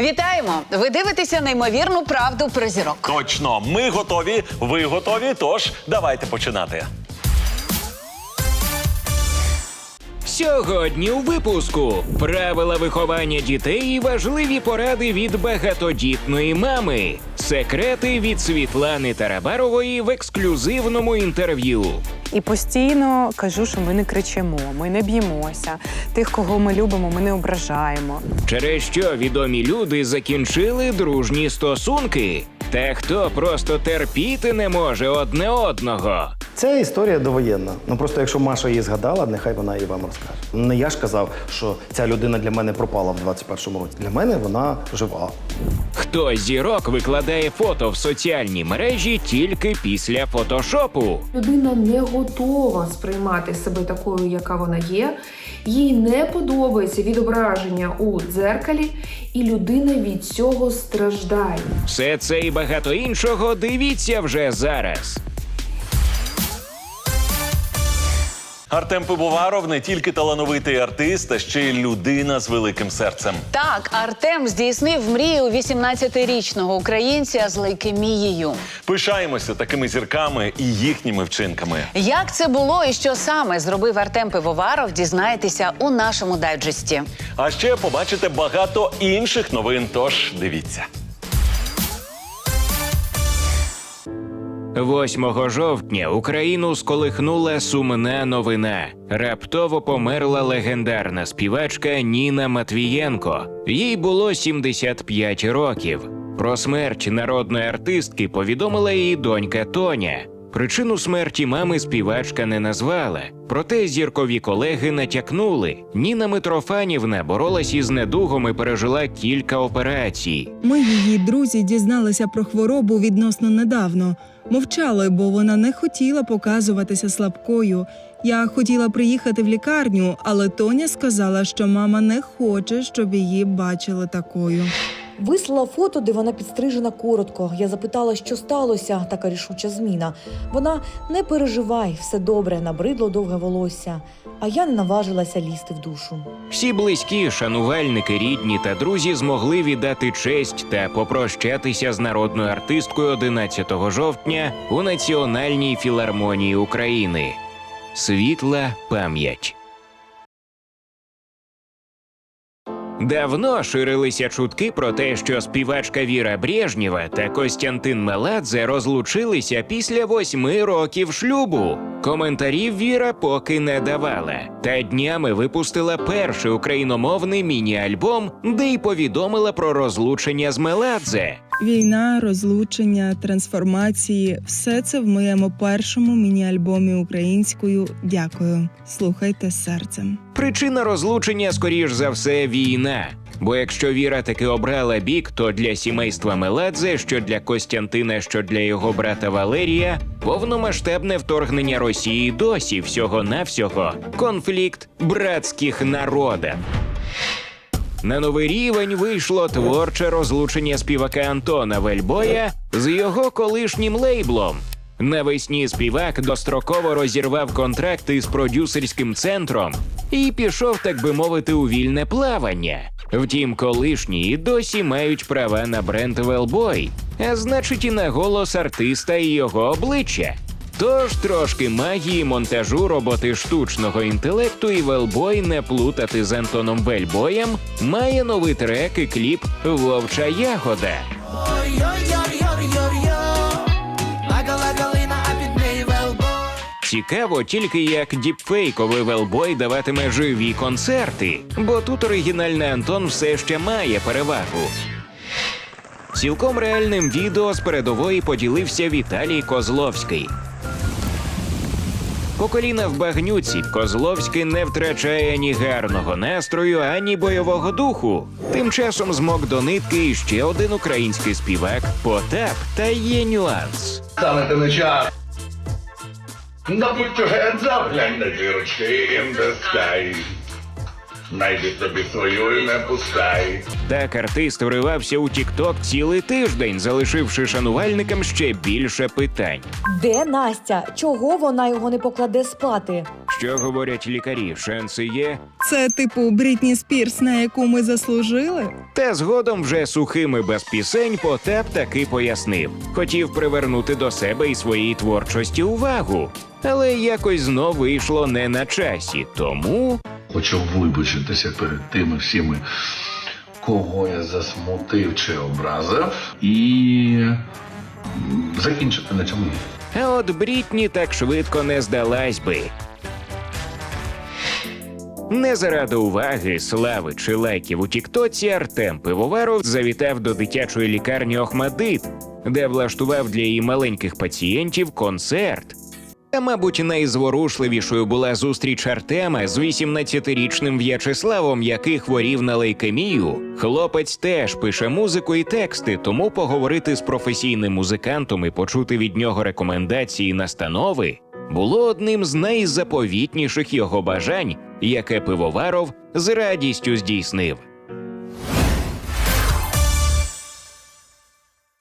Вітаємо! Ви дивитеся неймовірну правду про зірок. Точно, ми готові, ви готові. Тож давайте починати. Сьогодні у випуску правила виховання дітей і важливі поради від багатодітної мами. Секрети від Світлани Тарабарової в ексклюзивному інтерв'ю. І постійно кажу, що ми не кричимо, ми не б'ємося. Тих, кого ми любимо, ми не ображаємо. Через що відомі люди закінчили дружні стосунки. Та хто просто терпіти не може одне одного. Це історія довоєнна. Ну просто якщо Маша її згадала, нехай вона і вам розкаже. Не я ж казав, що ця людина для мене пропала в 21-му році. Для мене вона жива. Хто зірок викладає фото в соціальні мережі тільки після фотошопу? Людина не готова сприймати себе такою, яка вона є. Їй не подобається відображення у дзеркалі, і людина від цього страждає. Все це і багато іншого дивіться вже зараз. Артем Пивоваров не тільки талановитий артист, а ще й людина з великим серцем. Так, Артем здійснив мрію 18-річного українця з лейкемією. Пишаємося такими зірками і їхніми вчинками. Як це було і що саме зробив Артем Пивоваров, дізнаєтеся у нашому дайджесті. А ще побачите багато інших новин. Тож дивіться. 8 жовтня Україну сколихнула сумна новина. Раптово померла легендарна співачка Ніна Матвієнко. Їй було 75 років. Про смерть народної артистки повідомила її донька Тоня. Причину смерті мами співачка не назвала. Проте зіркові колеги натякнули. Ніна Митрофанівна боролась із недугом і пережила кілька операцій. Ми, її друзі, дізналися про хворобу відносно недавно. Мовчали, бо вона не хотіла показуватися слабкою. Я хотіла приїхати в лікарню, але Тоня сказала, що мама не хоче, щоб її бачили такою. Вислала фото, де вона підстрижена коротко. Я запитала, що сталося, така рішуча зміна. Вона не переживай, все добре, набридло довге волосся. А я не наважилася лізти в душу. Всі близькі, шанувальники, рідні та друзі змогли віддати честь та попрощатися з народною артисткою 11 жовтня у Національній філармонії України. Світла пам'ять. Давно ширилися чутки про те, що співачка Віра Брежнєва та Костянтин Меладзе розлучилися після восьми років шлюбу. Коментарів Віра поки не давала. Та днями випустила перший україномовний міні-альбом, де й повідомила про розлучення з Меладзе. Війна, розлучення, трансформації все це в моєму першому міні-альбомі українською. Дякую. Слухайте серцем. Причина розлучення, скоріш за все, війна. Бо якщо Віра таки обрала бік, то для сімейства Меладзе, що для Костянтина, що для його брата Валерія, повномасштабне вторгнення Росії досі всього-навсього конфлікт братських народів. На новий рівень вийшло творче розлучення співака Антона Вельбоя з його колишнім лейблом. Навесні співак достроково розірвав контракт із продюсерським центром і пішов, так би мовити, у вільне плавання. Втім, колишні і досі мають права на бренд Велбой, а значить, і на голос артиста і його обличчя. Тож трошки магії монтажу роботи штучного інтелекту і Велбой не плутати з Антоном Вельбоєм має новий трек і кліп Вовча Ягода. Цікаво тільки як діпфейковий велбой даватиме живі концерти, бо тут оригінальний Антон все ще має перевагу. Цілком реальним відео з передової поділився Віталій Козловський. По коліна в багнюці Козловський не втрачає ні гарного настрою, ані бойового духу. Тим часом змог до нитки і ще один український співак Потап та є нюанс. Саме не час. Now put your hands up and look stay in the sky. Найди тобі свою і не пускай. Так артист вривався у Тікток цілий тиждень, залишивши шанувальникам ще більше питань. Де Настя? Чого вона його не покладе спати? Що говорять лікарі? Шанси є? Це типу Брітні Спірс, на яку ми заслужили? Та згодом вже сухими без пісень Потап таки пояснив. Хотів привернути до себе і своїй творчості увагу. Але якось знов вийшло не на часі, тому Хочу вибачитися перед тими всіми, кого я засмутив чи образив, і закінчити на цьому. А от Брітні так швидко не здалась би. Не заради уваги, слави чи лайків у Тіктоці Артем Пивоваров завітав до дитячої лікарні Охмадит, де влаштував для її маленьких пацієнтів концерт. Та, мабуть, найзворушливішою була зустріч Артема з 18-річним В'ячеславом, який хворів на лейкемію. Хлопець теж пише музику і тексти, тому поговорити з професійним музикантом і почути від нього рекомендації настанови було одним з найзаповітніших його бажань, яке пивоваров з радістю здійснив.